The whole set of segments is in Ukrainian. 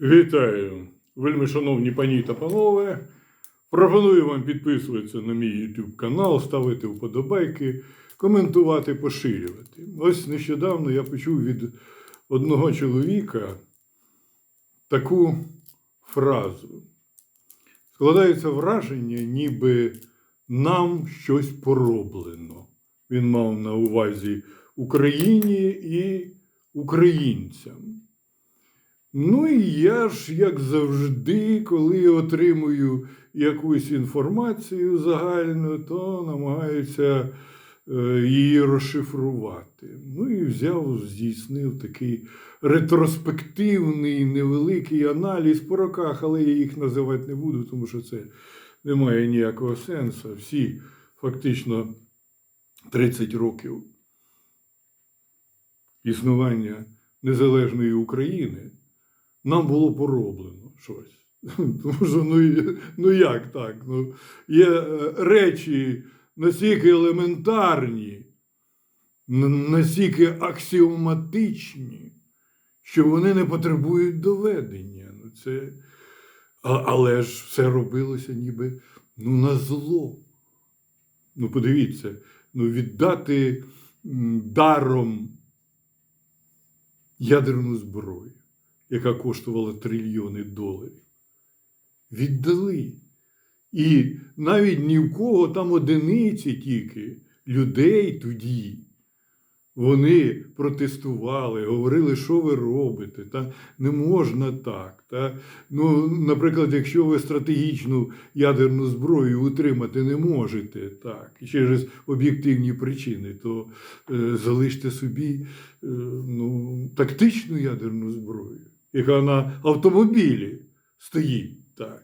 Вітаю, вельми шановні пані та панове. Пропоную вам підписуватися на мій YouTube канал, ставити вподобайки, коментувати, поширювати. Ось нещодавно я почув від одного чоловіка таку фразу. Складається враження, ніби нам щось пороблено. Він мав на увазі Україні і українцям. Ну і я ж, як завжди, коли отримую якусь інформацію загальну, то намагаюся е, її розшифрувати. Ну і взяв, здійснив такий ретроспективний невеликий аналіз по роках, але я їх називати не буду, тому що це не має ніякого сенсу. Всі фактично 30 років існування незалежної України нам було пороблено щось. Тому що ну, ну як так? Ну, є е, речі настільки елементарні, настільки аксіоматичні, що вони не потребують доведення. Ну, це... але ж все робилося ніби ну, на зло. Ну, подивіться, ну, віддати даром ядерну зброю, яка коштувала трильйони доларів. Віддали. І навіть ні в кого там одиниці тільки людей тоді. Вони протестували, говорили, що ви робите, та не можна так. Та, ну, наприклад, якщо ви стратегічну ядерну зброю утримати не можете так, через об'єктивні причини, то е, залиште собі е, ну, тактичну ядерну зброю, яка на автомобілі стоїть. Так.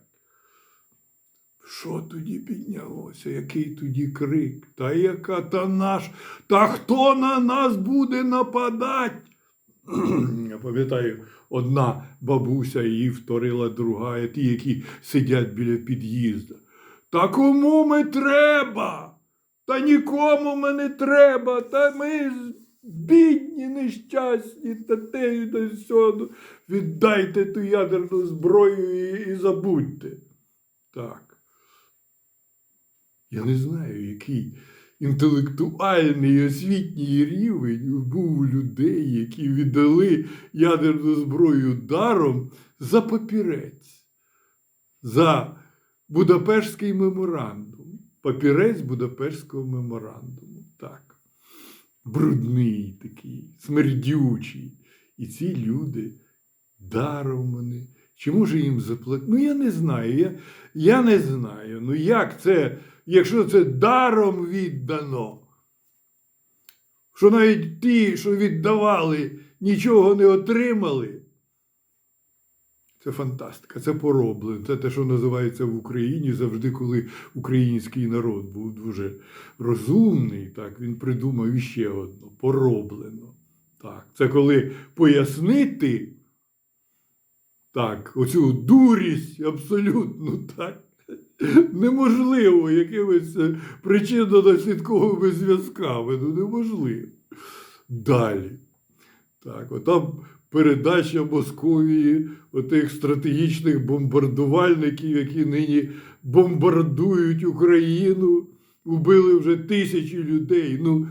Що тоді піднялося? Який тоді крик? Та яка та наш? Та хто на нас буде нападати? Я пам'ятаю, одна бабуся її вторила друга, ті, які сидять біля під'їзду. Та кому ми треба? Та нікому ми не треба, та ми бідні, нещасні, та те і сьоду. Віддайте ту ядерну зброю і, і забудьте. Так. Я не знаю, який інтелектуальний освітній рівень був у людей, які віддали ядерну зброю даром за папірець, за Будапештський меморандум. Папірець Будапештського меморандуму. Так. Брудний такий, смердючий. І ці люди даром вони. Чи може їм заплатити? Ну, я не знаю. Я, я не знаю. Ну як це, якщо це даром віддано? Що навіть ті, що віддавали, нічого не отримали. Це фантастика, це пороблено. Це те, що називається в Україні завжди, коли український народ був дуже розумний, так, він придумав іще одно пороблено. Так, це коли пояснити так, оцю дурість абсолютно так. Неможливо якимись е, причинно-наслідковими зв'язками. Ну, неможливо. Далі. Так, отам передача Московії отих стратегічних бомбардувальників, які нині бомбардують Україну, убили вже тисячі людей. Ну,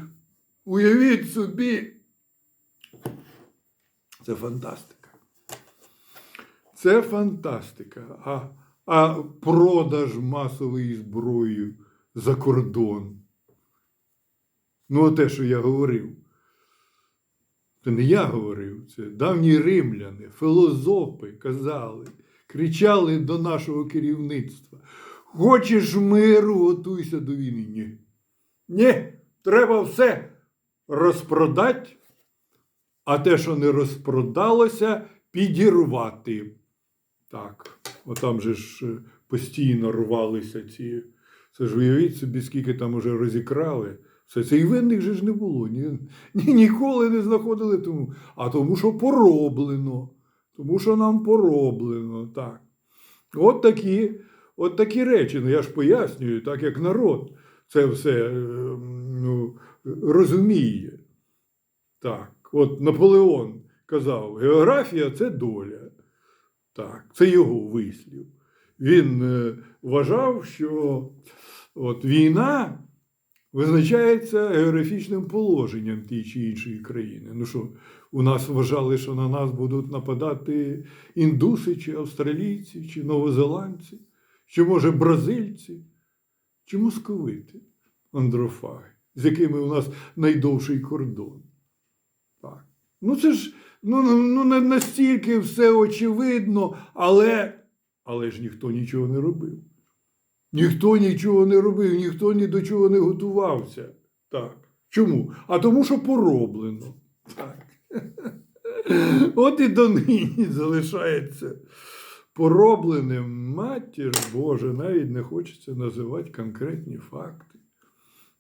уявіть собі. Це фантастика. Це фантастика. А, а продаж масової зброї за кордон. Ну, те, що я говорив. Це не я говорив, це давні римляни, філозофи казали, кричали до нашого керівництва. Хочеш миру, готуйся до війни. Ні. Ні, треба все розпродати, а те, що не розпродалося, підірвати. Так, отам же ж е, постійно рвалися ці. Це ж уявіть собі, скільки там уже розікрали. Все це і винних же ж не було. Ні, ні, ніколи не знаходили тому. А тому, що пороблено. Тому що нам пороблено. Так. От такі, от такі речі. Ну я ж пояснюю, так як народ це все е, ну, розуміє. Так, от Наполеон казав: географія це доля. Так, це його вислів. Він е, вважав, що от війна визначається географічним положенням тієї чи іншої країни. Ну що, у нас вважали, що на нас будуть нападати індуси, чи австралійці, чи новозеландці, чи, може, бразильці, чи московити, андрофаги, з якими у нас найдовший кордон. Так. Ну, це ж ну, ну, ну, не настільки все очевидно, але, але ж ніхто нічого не робив. Ніхто нічого не робив, ніхто ні до чого не готувався. Так. Чому? А тому, що пороблено. Так. От і донині залишається поробленим матір Божа, навіть не хочеться називати конкретні факти.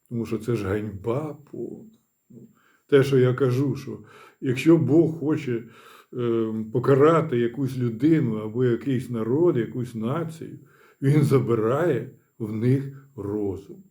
Тому що це ж ганьба повна. Ну, Те, що я кажу, що якщо Бог хоче е, покарати якусь людину або якийсь народ, якусь націю, він забирає в них розум.